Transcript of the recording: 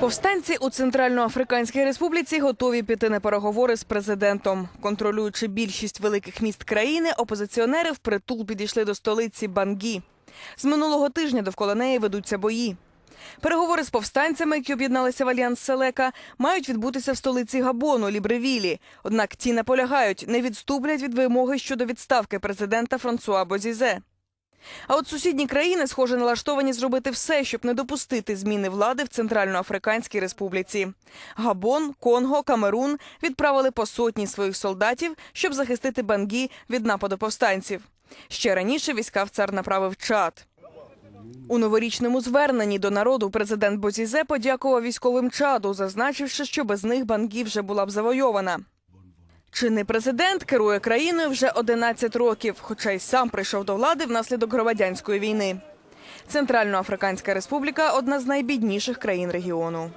Повстанці у Центральноафриканській Республіці готові піти на переговори з президентом. Контролюючи більшість великих міст країни, опозиціонери впритул підійшли до столиці Бангі. З минулого тижня довкола неї ведуться бої. Переговори з повстанцями, які об'єдналися в альянс Селека, мають відбутися в столиці Габону Лібревілі. Однак ті наполягають, не відступлять від вимоги щодо відставки президента Франсуа Бозізе. А от сусідні країни, схоже, налаштовані зробити все, щоб не допустити зміни влади в Центральноафриканській Республіці. Габон, Конго, Камерун відправили по сотні своїх солдатів, щоб захистити Бангі від нападу повстанців. Ще раніше війська в цар направив Чад. У новорічному зверненні до народу президент Бозізе подякував військовим чаду, зазначивши, що без них Бангі вже була б завойована. Чинний президент керує країною вже 11 років, хоча й сам прийшов до влади внаслідок громадянської війни. Центральноафриканська республіка одна з найбідніших країн регіону.